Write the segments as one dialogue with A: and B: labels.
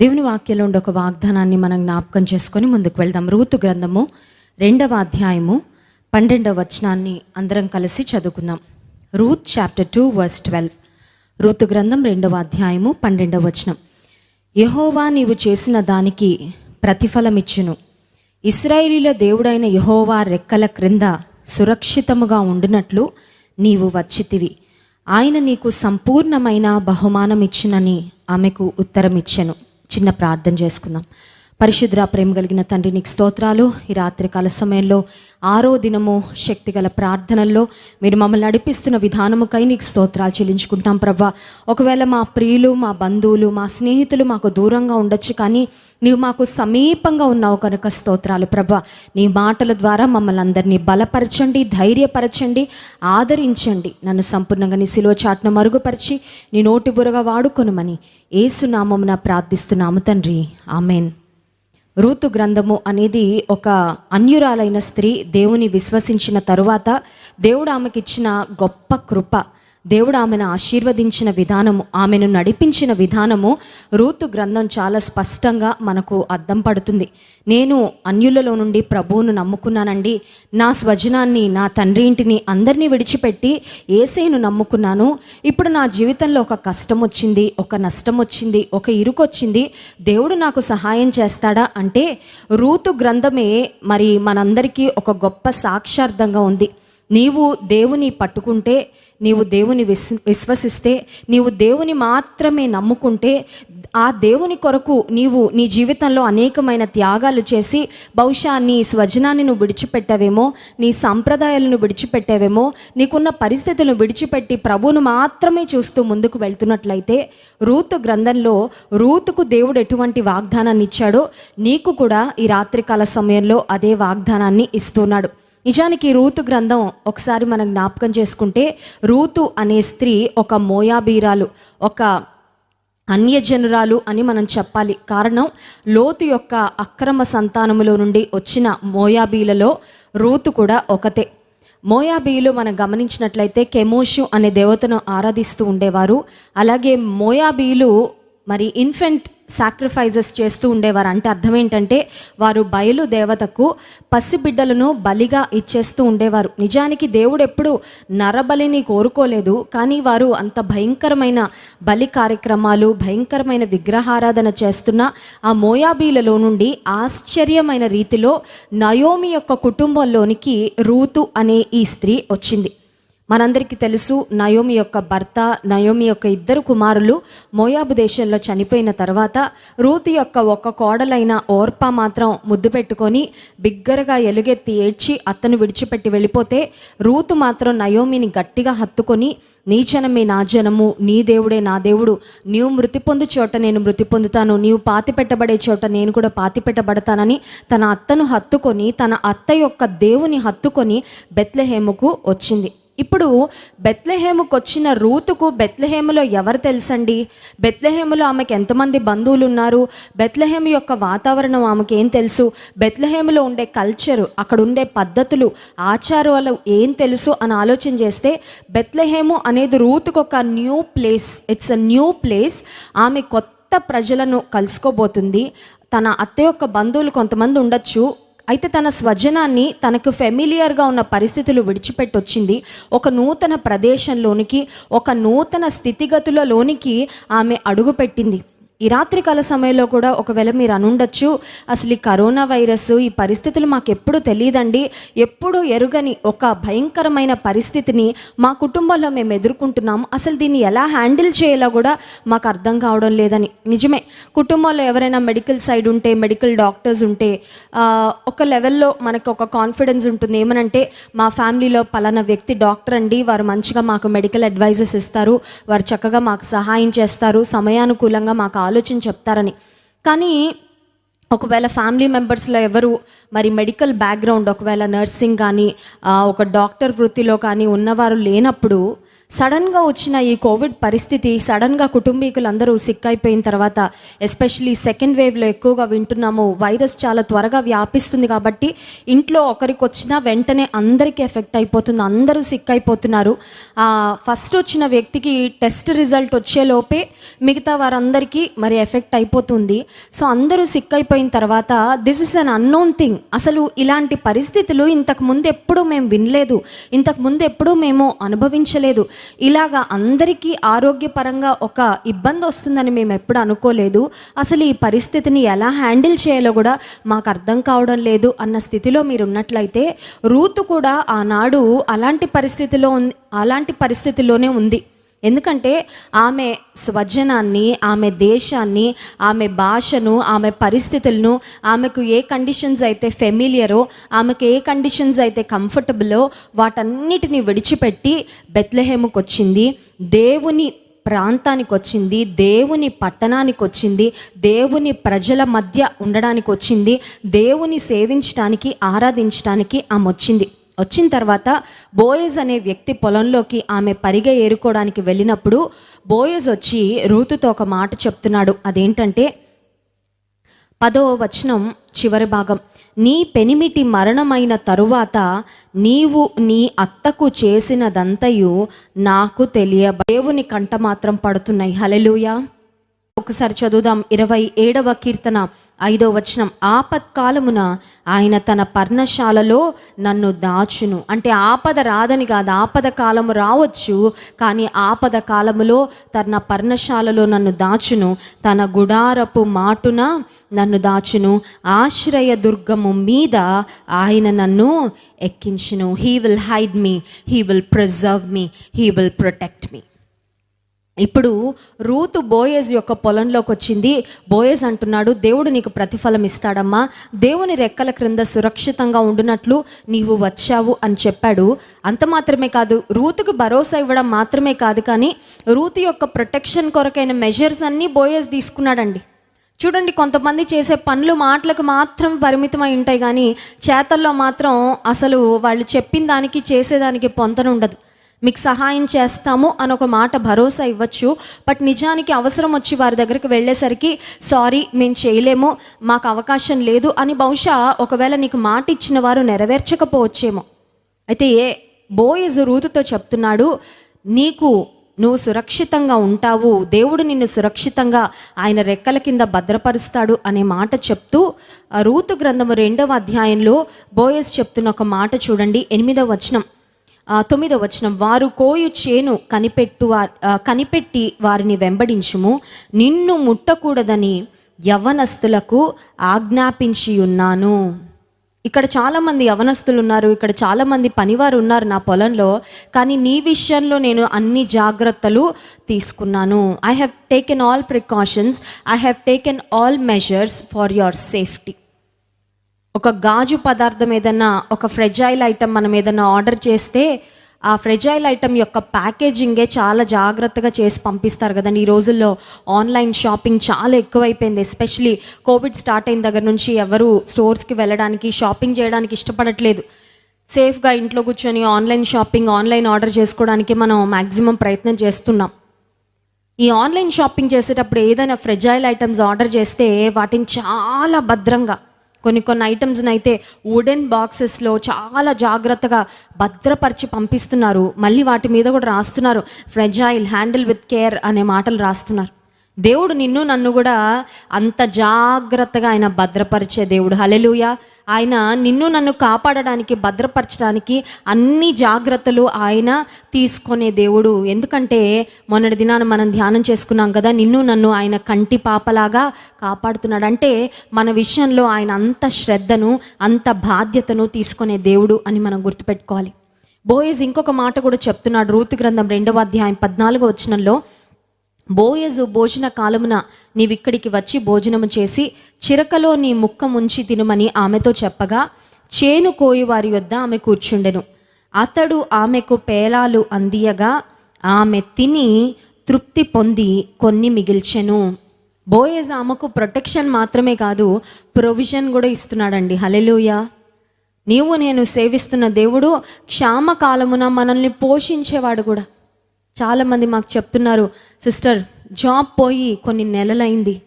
A: దేవుని వాక్యంలో ఉండే ఒక వాగ్దానాన్ని మనం జ్ఞాపకం చేసుకొని ముందుకు వెళ్దాం. రూతు గ్రంథము రెండవ అధ్యాయము పన్నెండవ వచనాన్ని అందరం కలిసి చదువుకుందాం. Ruth chapter two verse twelve. Ruth గ్రంథం రెండవ అధ్యాయము పన్నెండవ వచనం. యహోవా నీవు చేసిన దానికి ప్రతిఫలమిచ్చును. ఇస్రాయేలీల దేవుడైన యహోవా రెక్కల క్రింద సురక్షితముగా ఉండినట్లు నీవు వచ్చితివి. ఆయన నీకు సంపూర్ణమైన బహుమానమిచ్చునని ఆమెకు ఉత్తరం ఇచ్చెను చిన్న ప్రార్థన చేసుకుందాం. పరిశుద్ర ప్రేమ కలిగిన తండ్రి నీకు స్తోత్రాలు. ఈ రాత్రికాల సమయంలో ఆరో దినము శక్తిగల ప్రార్థనల్లో మీరు మమ్మల్ని నడిపిస్తున్న విధానముకై నీకు స్తోత్రాలు చెల్లించుకుంటాం ప్రభా. ఒకవేళ మా ప్రియులు మా బంధువులు మా స్నేహితులు మాకు దూరంగా ఉండొచ్చు కానీ నీవు మాకు సమీపంగా ఉన్నావు కనుక స్తోత్రాలు ప్రభా. నీ మాటల ద్వారా మమ్మల్ని అందరినీ బలపరచండి ధైర్యపరచండి ఆదరించండి. నన్ను సంపూర్ణంగా నీ శిలో చాటును మరుగుపరిచి నీ నోటి బురగా వాడుకొనుమని ఏసునామమున ప్రార్థిస్తున్నాము తండ్రి. ఆమెన్. రూతు గ్రంథము అనేది ఒక అన్యురాలైన స్త్రీ దేవుని విశ్వసించిన తరువాత దేవుడు ఆమెకిచ్చిన గొప్ప కృప. దేవుడు ఆమెను ఆశీర్వదించిన విధానము ఆమెను నడిపించిన విధానము రూతు గ్రంథం చాలా స్పష్టంగా మనకు అద్దం పడుతుంది. నేను అన్యులలో నుండి ప్రభువును నమ్ముకున్నానండి. నా స్వజనాన్ని నా తండ్రి ఇంటిని అందరినీ విడిచిపెట్టి ఏసేను నమ్ముకున్నాను. ఇప్పుడు నా జీవితంలో ఒక కష్టం వచ్చింది ఒక నష్టం వచ్చింది ఒక ఇరుకొచ్చింది దేవుడు నాకు సహాయం చేస్తాడా అంటే రూతు గ్రంథమే మరి మనందరికీ ఒక గొప్ప సాక్షార్థంగా ఉంది. నీవు దేవుని పట్టుకుంటే నీవు దేవుని విస్ విశ్వసిస్తే నీవు దేవుని మాత్రమే నమ్ముకుంటే ఆ దేవుని కొరకు నీవు నీ జీవితంలో అనేకమైన త్యాగాలు చేసి బహుశా నీ స్వజనాన్ని నువ్వు విడిచిపెట్టావేమో నీ సంప్రదాయాలను విడిచిపెట్టావేమో నీకున్న పరిస్థితులను విడిచిపెట్టి ప్రభువును మాత్రమే చూస్తూ ముందుకు వెళ్తున్నట్లయితే రూతు గ్రంథంలో రూతుకు దేవుడు ఎటువంటి వాగ్దానాన్ని ఇచ్చాడో నీకు కూడా ఈ రాత్రికాల సమయంలో అదే వాగ్దానాన్ని ఇస్తున్నాడు. నిజానికి రూతు గ్రంథం ఒకసారి మనం జ్ఞాపకం చేసుకుంటే రూతు అనే స్త్రీ ఒక మోయాబీరాలు ఒక అన్యజనురాలు అని మనం చెప్పాలి. కారణం లోతు యొక్క అక్రమ సంతానములో నుండి వచ్చిన మోయాబీలలో రూతు కూడా ఒకతే. మోయాబీలు మనం గమనించినట్లయితే కెమోషు అనే దేవతను ఆరాధిస్తూ ఉండేవారు. అలాగే మోయాబీలు మరి ఇన్ఫెంట్ సాక్రిఫైజెస్ చేస్తూ ఉండేవారు. అంటే అర్థం ఏంటంటే వారు బయలు దేవతకు పసిబిడ్డలను బలిగా ఇచ్చేస్తూ ఉండేవారు. నిజానికి దేవుడు ఎప్పుడు నరబలిని కోరుకోలేదు. కానీ వారు అంత భయంకరమైన బలి కార్యక్రమాలు భయంకరమైన విగ్రహారాధన చేస్తున్న ఆ మోయాబీలలో నుండి ఆశ్చర్యమైన రీతిలో నయోమి యొక్క కుటుంబంలోనికి రూతు అనే ఈ స్త్రీ వచ్చింది. మనందరికీ తెలుసు నయోమి యొక్క భర్త నయోమి యొక్క ఇద్దరు కుమారులు మోయాబు దేశంలో చనిపోయిన తర్వాత రూతి యొక్క ఒక కోడలైన ఓర్పా మాత్రం ముద్దు పెట్టుకొని బిగ్గరగా ఎలుగెత్తి ఏడ్చి అత్తను విడిచిపెట్టి వెళ్ళిపోతే రూతు మాత్రం నయోమిని గట్టిగా హత్తుకొని నీ జనమే నా జనము నీ దేవుడే నా దేవుడు నీవు మృతి పొందు చోట నేను మృతి పొందుతాను నీవు పాతి పెట్టబడే చోట నేను కూడా పాతి పెట్టబడతానని తన అత్తను హత్తుకొని తన అత్త యొక్క దేవుని హత్తుకొని బెత్లెహేముకు వచ్చింది. ఇప్పుడు బెత్లెహేముకు వచ్చిన రూతుకు బెత్లెహేములో ఎవరు తెలుసండి? బెత్లెహేములో ఆమెకు ఎంతమంది బంధువులు ఉన్నారు బెత్లెహేమ్ యొక్క వాతావరణం ఆమెకి ఏం తెలుసు? బెత్లెహేములో ఉండే కల్చరు అక్కడ ఉండే పద్ధతులు ఆచారాలు ఏం తెలుసు అని ఆలోచన చేస్తే బెత్లెహేము అనేది రూతుకు ఒక new place it's a new place. ఆమె కొత్త ప్రజలను కలుసుకోబోతుంది. తన అత్త యొక్క బంధువులు కొంతమంది ఉండొచ్చు. అయితే తన స్వజనాన్ని తనకు ఫెమిలియర్గా ఉన్న పరిస్థితులు విడిచిపెట్టొచ్చింది ఒక నూతన ప్రదేశంలోనికి ఒక నూతన స్థితిగతులలోనికి ఆమె అడుగుపెట్టింది. ఈ రాత్రికాల సమయంలో కూడా ఒకవేళ మీరు అనుండొచ్చు అసలు ఈ కరోనా వైరస్ ఈ పరిస్థితులు మాకు ఎప్పుడు తెలియదండి ఎప్పుడు ఎరుగని ఒక భయంకరమైన పరిస్థితిని మా కుటుంబంలో మేము ఎదుర్కొంటున్నాము. అసలు దీన్ని ఎలా హ్యాండిల్ చేయాలో కూడా మాకు అర్థం కావడం లేదని. నిజమే కుటుంబంలో ఎవరైనా మెడికల్ సైడ్ ఉంటే మెడికల్ డాక్టర్స్ ఉంటే ఒక లెవెల్లో మనకు ఒక కాన్ఫిడెన్స్ ఉంటుంది. ఏమనంటే మా ఫ్యామిలీలో పలానా వ్యక్తి డాక్టర్ అండి వారు మంచిగా మాకు మెడికల్ అడ్వైజెస్ ఇస్తారు వారు చక్కగా మాకు సహాయం చేస్తారు సమయానుకూలంగా మాకు ఆలోచన చెప్తారని. కానీ ఒకవేళ ఫ్యామిలీ మెంబర్స్లో ఎవరు మరి మెడికల్ బ్యాక్గ్రౌండ్ ఒకవేళ నర్సింగ్ కానీ ఒక డాక్టర్ వృత్తిలో కానీ ఉన్నవారు లేనప్పుడు సడన్గా వచ్చిన ఈ కోవిడ్ పరిస్థితి సడన్గా కుటుంబీకులందరూ సిక్ అయిపోయిన తర్వాత ఎస్పెషలీ సెకండ్ వేవ్లో ఎక్కువగా వింటున్నాము. వైరస్ చాలా త్వరగా వ్యాపిస్తుంది కాబట్టి ఇంట్లో ఒకరికి వచ్చినా వెంటనే అందరికీ ఎఫెక్ట్ అయిపోతుంది. అందరూ సిక్ అయిపోతున్నారు ఫస్ట్ వచ్చిన వ్యక్తికి టెస్ట్ రిజల్ట్ వచ్చేలోపే మిగతా వారందరికీ మరి ఎఫెక్ట్ అయిపోతుంది. సో అందరూ సిక్ అయిపోయిన తర్వాత this is an unknown thing. అసలు ఇలాంటి పరిస్థితులు ఇంతకు ముందు ఎప్పుడూ మేము వినలేదు. ఇంతకు ముందు ఎప్పుడూ మేము అనుభవించలేదు. ఇలాగా అందరికీ ఆరోగ్యపరంగా ఒక ఇబ్బంది వస్తుందని మేము ఎప్పుడు అనుకోలేదు. అసలు ఈ పరిస్థితిని ఎలా హ్యాండిల్ చేయాలో కూడా మాకు అర్థం కావడం లేదు అన్న స్థితిలో మీరు ఉన్నట్లయితే రూతు కూడా ఆనాడు అలాంటి పరిస్థితిలో ఉంది అలాంటి పరిస్థితిలోనే ఉంది. ఎందుకంటే ఆమె స్వజనాన్ని ఆమె దేశాన్ని ఆమె భాషను ఆమె పరిస్థితులను ఆమెకు ఏ కండిషన్స్ అయితే ఫెమిలియరో ఆమెకు ఏ కండిషన్స్ అయితే కంఫర్టబులో వాటన్నిటిని విడిచిపెట్టి బెత్లహేముకు వచ్చింది దేవుని ప్రాంతానికి వచ్చింది దేవుని పట్టణానికి వచ్చింది దేవుని ప్రజల మధ్య ఉండడానికి వచ్చింది దేవుని సేవించడానికి ఆరాధించడానికి ఆమె వచ్చింది. వచ్చిన తర్వాత బోయజ్ అనే వ్యక్తి పొలంలోకి ఆమె పరిగె ఏరుకోవడానికి వెళ్ళినప్పుడు బోయజ్ వచ్చి రూతుతో ఒక మాట చెప్తున్నాడు. అదేంటంటే పదో వచనం చివరి భాగం. నీ పెనిమిటి మరణమైన తరువాత నీవు నీ అత్తకు చేసినదంతయు నాకు తెలియ దేవుని కంట మాత్రం పడుతున్నాయి. హలెలుయా ఒకసారి చదువుదాం. ఇరవై ఏడవ కీర్తన ఐదో వచనం. ఆపత్కాలమున ఆయన తన పర్ణశాలలో నన్ను దాచును. అంటే ఆపద రాదని కాదు ఆపద కాలము రావచ్చు కానీ ఆపద కాలములో తన పర్ణశాలలో నన్ను దాచును. తన గుడారపు మాటున నన్ను దాచును. ఆశ్రయ దుర్గము మీద ఆయన నన్ను ఎక్కించును. He will hide me he will preserve me he will protect me ఇప్పుడు రూతు బోయజ్ యొక్క పొలంలోకి వచ్చింది. బోయజ్ అంటున్నాడు దేవుడు నీకు ప్రతిఫలం ఇస్తాడమ్మా. దేవుని రెక్కల క్రింద సురక్షితంగా ఉండునట్లు నీవు వచ్చావు అని చెప్పాడు. అంత మాత్రమే కాదు రూతుకు భరోసా ఇవ్వడం మాత్రమే కాదు కానీ రూతు యొక్క ప్రొటెక్షన్ కొరకైన మెజర్స్ అన్నీ బోయజ్ తీసుకున్నాడండి. చూడండి కొంతమంది చేసే పనులు మాటలకు మాత్రం పరిమితమై ఉంటాయి కానీ చేతల్లో మాత్రం అసలు వాళ్ళు చెప్పిన దానికి చేసేదానికి పొంతన ఉండదు. మీకు సహాయం చేస్తాము అని ఒక మాట భరోసా ఇవ్వచ్చు. బట్ నిజానికి అవసరం వచ్చి వారి దగ్గరికి వెళ్ళేసరికి సారీ మేము చేయలేము మాకు అవకాశం లేదు అని బహుశా ఒకవేళ నీకు మాట ఇచ్చిన వారు నెరవేర్చకపోవచ్చేమో. అయితే ఏ బోయజ్ రూతుతో చెప్తున్నాడు నీకు నువ్వు సురక్షితంగా ఉంటావు దేవుడు నిన్ను సురక్షితంగా ఆయన రెక్కల కింద భద్రపరుస్తాడు అనే మాట చెప్తూ రూతు గ్రంథము రెండవ అధ్యాయంలో బోయస్ చెప్తున్న ఒక మాట చూడండి ఎనిమిదవ వచనం. తొమ్మిదో వచనం వారు కోయు చేను కనిపెట్టు కనిపెట్టి వారిని వెంబడించుము. నిన్ను ముట్టకూడదని యవనస్తులకు ఆజ్ఞాపించి ఉన్నాను ఇక్కడ చాలామంది యవనస్తులు ఉన్నారు ఇక్కడ చాలామంది పనివారు ఉన్నారు నా పొలంలో కానీ నీ విషయంలో నేను అన్ని జాగ్రత్తలు తీసుకున్నాను. I have taken all precautions I have taken all measures for your safety ఒక గాజు పదార్థం ఏదన్నా ఒక ఫ్రెజైల్ ఐటమ్ మనం ఏదన్నా ఆర్డర్ చేస్తే ఆ ఫ్రెజైల్ ఐటమ్ యొక్క ప్యాకేజింగే చాలా జాగ్రత్తగా చేసి పంపిస్తారు కదండి ఈ రోజుల్లో ఆన్లైన్ షాపింగ్ చాలా ఎక్కువైపోయింది. ఎస్పెషలీ కోవిడ్ స్టార్ట్ అయిన దగ్గర నుంచి ఎవరు స్టోర్స్కి వెళ్ళడానికి షాపింగ్ చేయడానికి ఇష్టపడట్లేదు. సేఫ్గా ఇంట్లో కూర్చొని ఆన్లైన్ షాపింగ్ ఆన్లైన్ ఆర్డర్ చేసుకోవడానికి మనం మ్యాక్సిమం ప్రయత్నం చేస్తున్నాం. ఈ ఆన్లైన్ షాపింగ్ చేసేటప్పుడు ఏదైనా ఫ్రెజైల్ ఐటమ్స్ ఆర్డర్ చేస్తే వాటిని చాలా భద్రంగా కొన్ని కొన్ని ఐటమ్స్ని అయితే వుడెన్ బాక్సెస్లో చాలా జాగ్రత్తగా భద్రపరిచి పంపిస్తున్నారు. మళ్ళీ వాటి మీద కూడా రాస్తున్నారు. ఫ్రెజైల్ హ్యాండిల్ విత్ కేర్ అనే మాటలు రాస్తున్నారు. దేవుడు నిన్ను నన్ను కూడా అంత జాగ్రత్తగా ఆయన భద్రపరిచే దేవుడు. హలెలుయ ఆయన నిన్ను నన్ను కాపాడడానికి భద్రపరచడానికి అన్ని జాగ్రత్తలు ఆయన తీసుకునే దేవుడు. ఎందుకంటే మొన్నటి దినాన మనం ధ్యానం చేసుకున్నాం కదా నిన్ను నన్ను ఆయన కంటి పాపలాగా కాపాడుతున్నాడు. అంటే మన విషయంలో ఆయన అంత శ్రద్ధను అంత బాధ్యతను తీసుకునే దేవుడు అని మనం గుర్తుపెట్టుకోవాలి. బోయజ్ ఇంకొక మాట కూడా చెప్తున్నాడు. రూతు గ్రంథం రెండవ అధ్యాయం పద్నాలుగో వచనంలో బోయజు భోజన కాలమున నీవిక్కడికి వచ్చి భోజనము చేసి చిరకలో నీ ముక్క ముంచి తినుమని ఆమెతో చెప్పగా చేను కోయి వారి వద్ద ఆమె కూర్చుండెను. అతడు ఆమెకు పేలాలు అందియగా ఆమె తిని తృప్తి పొంది కొన్ని మిగిల్చెను. బోయజ్ ఆమెకు ప్రొటెక్షన్ మాత్రమే కాదు ప్రొవిజన్ కూడా ఇస్తున్నాడండి. హలెలుయా నీవు నేను సేవిస్తున్న దేవుడు క్షామకాలమున మనల్ని పోషించేవాడు కూడా. చాలామంది మాకు చెప్తున్నారు సిస్టర్ జాబ్ పోయి కొన్ని నెలలైంది.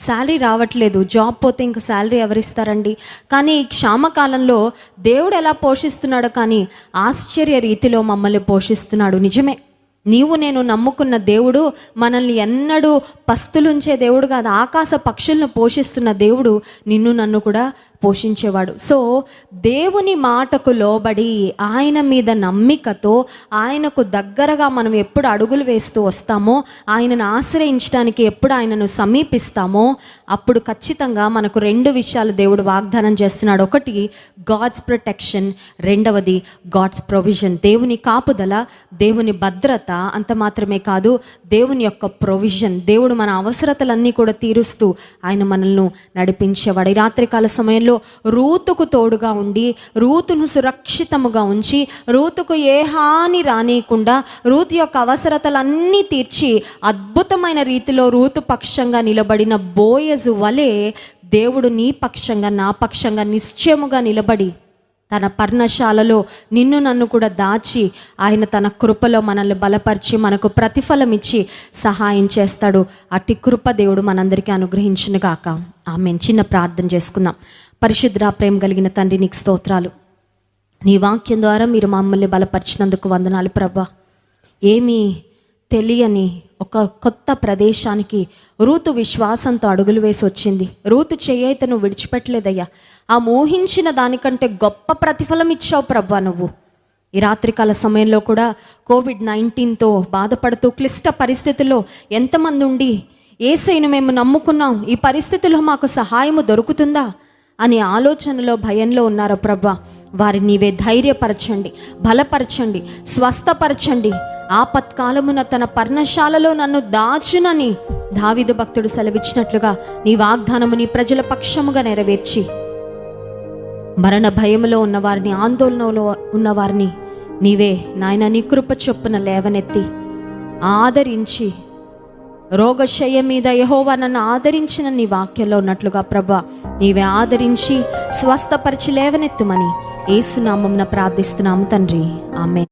A: శాలరీ రావట్లేదు. జాబ్ పోతే ఇంక శాలరీ ఎవరిస్తారండి? కానీ ఈ క్షామకాలంలో దేవుడు ఎలా పోషిస్తున్నాడో కానీ ఆశ్చర్య రీతిలో మమ్మల్ని పోషిస్తున్నాడు. నిజమే. నీవు నేను నమ్ముకున్న దేవుడు మనల్ని ఎన్నడూ పస్తులుంచే దేవుడు కాదు ఆకాశ పక్షులను పోషిస్తున్న దేవుడు నిన్ను నన్ను కూడా పోషించేవాడు. సో దేవుని మాటకు లోబడి ఆయన మీద నమ్మికతో ఆయనకు దగ్గరగా మనం ఎప్పుడు అడుగులు వేస్తూ వస్తామో ఆయనను ఆశ్రయించడానికి ఎప్పుడు ఆయనను సమీపిస్తామో అప్పుడు ఖచ్చితంగా మనకు రెండు విషయాలు దేవుడు వాగ్దానం చేస్తున్నాడు. ఒకటి గాడ్స్ ప్రొటెక్షన్ రెండవది గాడ్స్ ప్రొవిజన్ దేవుని కాపుదల దేవుని భద్రత అంత మాత్రమే కాదు దేవుని యొక్క ప్రొవిజన్ దేవుడు మన అవసరతలన్నీ కూడా తీరుస్తూ ఆయన మనల్ని నడిపించేవాడు. ఈ రాత్రికాల సమయంలో రూతుకు తోడుగా ఉండి రూతును సురక్షితముగా ఉంచి రూతుకు ఏ హాని రానియకుండా రూతు యొక్క అవసరతలన్నీ తీర్చి అద్భుతమైన రీతిలో రూతు పక్షంగా నిలబడిన బోయజు వలె దేవుడు నీ పక్షంగా నా పక్షంగా నిశ్చయముగా నిలబడి తన పర్ణశాలలో నిన్ను నన్ను కూడా దాచి ఆయన తన కృపలో మనల్ని బలపరిచి మనకు ప్రతిఫలం ఇచ్చి సహాయం చేస్తాడు. అట్టి కృప దేవుడు మనందరికీ అనుగ్రహించిన కాక ఆమె చిన్న ప్రార్థన చేసుకుందాం. పరిశుద్ర ప్రేమ కలిగిన తండ్రి నీకు స్తోత్రాలు. నీ వాక్యం ద్వారా మీరు మమ్మల్ని బలపరిచినందుకు వందనాలు ప్రభా. ఏమీ తెలియని ఒక కొత్త ప్రదేశానికి రూతు విశ్వాసంతో అడుగులు వేసి వచ్చింది. రూతు చేయైతను విడిచిపెట్టలేదయ్యా. ఆ మోహించిన దానికంటే గొప్ప ప్రతిఫలం ఇచ్చావు ప్రభా నువ్వు. ఈ రాత్రికాల సమయంలో కూడా కోవిడ్ నైన్టీన్తో బాధపడుతూ క్లిష్ట పరిస్థితుల్లో ఎంతమంది ఉండి ఏసైను మేము నమ్ముకున్నాం. ఈ పరిస్థితుల్లో మాకు సహాయము దొరుకుతుందా? అనే ఆలోచనలో భయంలో ఉన్నారో ప్రభా వారిని నీవే ధైర్యపరచండి బలపరచండి స్వస్థపరచండి. ఆపత్కాలమున తన పర్ణశాలలో నన్ను దాచునని దావిదు భక్తుడు సెలవిచ్చినట్లుగా నీ వాగ్దానము నీ ప్రజల పక్షముగా నెరవేర్చి. మరణ భయములో ఉన్నవారిని ఆందోళనలో ఉన్నవారిని నీవే నాయన నీ కృప చొప్పున లేవనెత్తి ఆదరించి రోగశయ్య మీద యహోవా నన్ను ఆదరించిన నీ వాక్యంలో ఉన్నట్లుగా ప్రభా నీవే ఆదరించి స్వస్థపరిచి లేవనెత్తుమని ఏసునామం ప్రార్థిస్తున్నాము తండ్రి. ఆమె